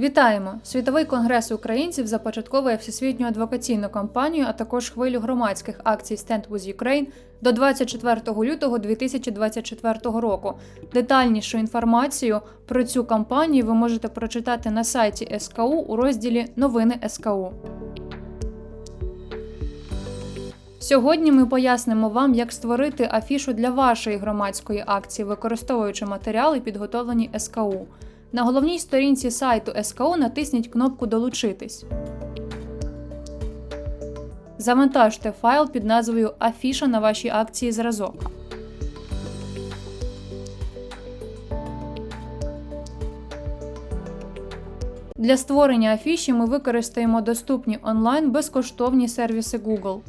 Вітаємо! Світовий конгрес українців започатковує всесвітню адвокаційну кампанію, а також хвилю громадських акцій Stand with Ukraine до 24 лютого 2024 року. Детальнішу інформацію про цю кампанію ви можете прочитати на сайті СКУ у розділі Новини СКУ. Сьогодні ми пояснимо вам, як створити афішу для вашої громадської акції, використовуючи матеріали, підготовлені СКУ. На головній сторінці сайту СКУ натисніть кнопку Долучитись. Завантажте файл під назвою Афіша на вашій акції зразок. Для створення афіші ми використаємо доступні онлайн безкоштовні сервіси Google.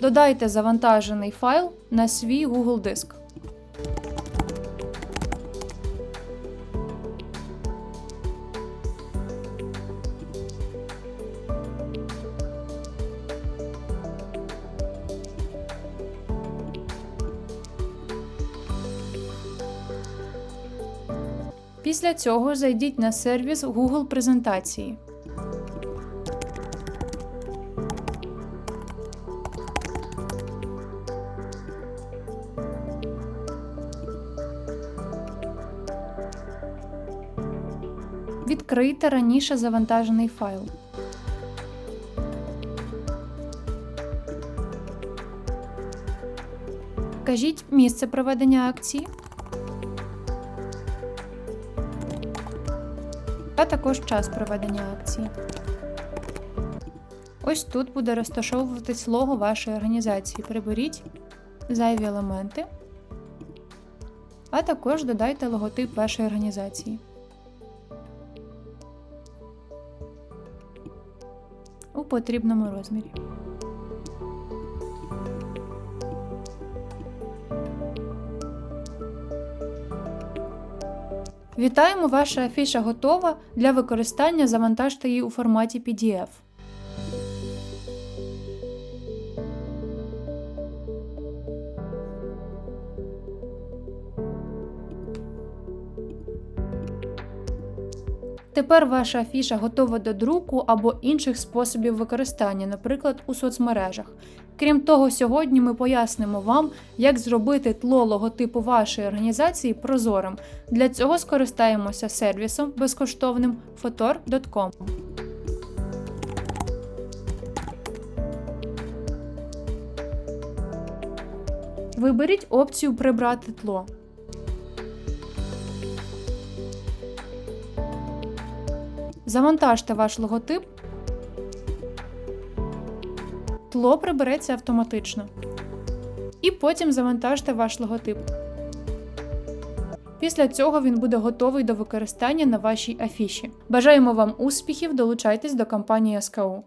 Додайте завантажений файл на свій Google диск. Після цього зайдіть на сервіс Google презентації. Відкрийте раніше завантажений файл. Вкажіть місце проведення акції. А також час проведення акції. Ось тут буде розташовуватись лого вашої організації. Приберіть зайві елементи, а також додайте логотип вашої організації. У потрібному розмірі. Вітаємо! Ваша афіша готова для використання. Завантажте її у форматі PDF. Тепер ваша афіша готова до друку або інших способів використання, наприклад, у соцмережах. Крім того, сьогодні ми пояснимо вам, як зробити тло логотипу вашої організації прозорим. Для цього скористаємося сервісом безкоштовним fotor.com. Виберіть опцію Прибрати тло. Завантажте ваш логотип. Тло прибереться автоматично. І потім завантажте ваш логотип. Після цього він буде готовий до використання на вашій афіші. Бажаємо вам успіхів! Долучайтесь до кампанії СКУ.